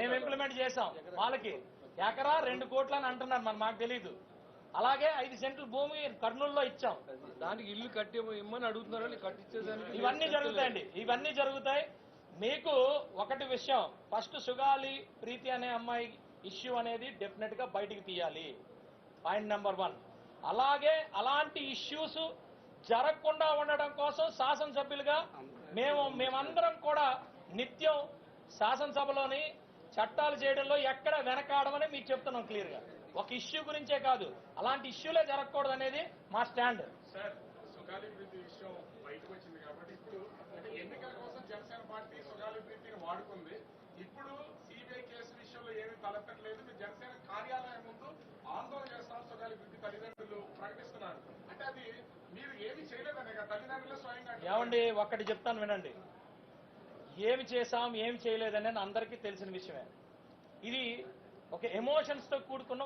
మేము ఇంప్లిమెంట్ చేసాం వాళ్ళకి. ఎకరా రెండు కోట్లు అని అంటున్నారు మరి మాకు తెలియదు అలాగే ఐదు సెంట్లు భూమి కర్నూలులో ఇచ్చాం. దానికి ఇల్లు కట్టి ఇమ్మని అడుగుతున్నారని కట్టించేదానికి ఇవన్నీ జరుగుతాయండి. ఇవన్నీ జరుగుతాయి. మీకు ఒకటి విషయం. ఫస్ట్ సుగాలి ప్రీతి అనే అమ్మాయి ఇష్యూ అనేది డెఫినెట్గా బయటికి తీయాలి. పాయింట్ నెంబర్ వన్ అలాగే అలాంటి ఇష్యూస్ జరగకుండా ఉండడం కోసం శాసనసభ్యులుగా మేము మేమందరం కూడా నిత్యం శాసనసభలోని చట్టాలు చేయడంలో ఎక్కడ వెనకాడమని మీకు చెప్తున్నాం క్లియర్గా. ఒక ఇష్యూ గురించే కాదు. అలాంటి ఇష్యూలే జరగకూడదు అనేది మా స్టాండ్ సార్ సుగాలి ప్రీతి విషయం బయటకు వచ్చింది కాబట్టి ఇప్పుడు అంటే ఎన్నికల కోసం జనసేన పార్టీ సుగాలి ప్రీతిని వాడుకుంది. ఇప్పుడు సిబిఐ కేసు విషయంలో ఏమీ తలెత్తట్లేదు. మీరు జనసేన కార్యాలయం ముందు ఆందోళన చేస్తాం సుగాలి ప్రీతి తల్లిదండ్రులు ప్రకటిస్తున్నారు. అంటే అది మీరు ఏమీ చేయలేదనే తల్లిదండ్రులు స్వయంగా. ఏమండి ఒక్కటి చెప్తాను వినండి. ఏమి చేశాం ఏమి చేయలేదనేది అందరికీ తెలిసిన విషయమే. ఇది ఒక ఎమోషన్స్తో కూడుకున్న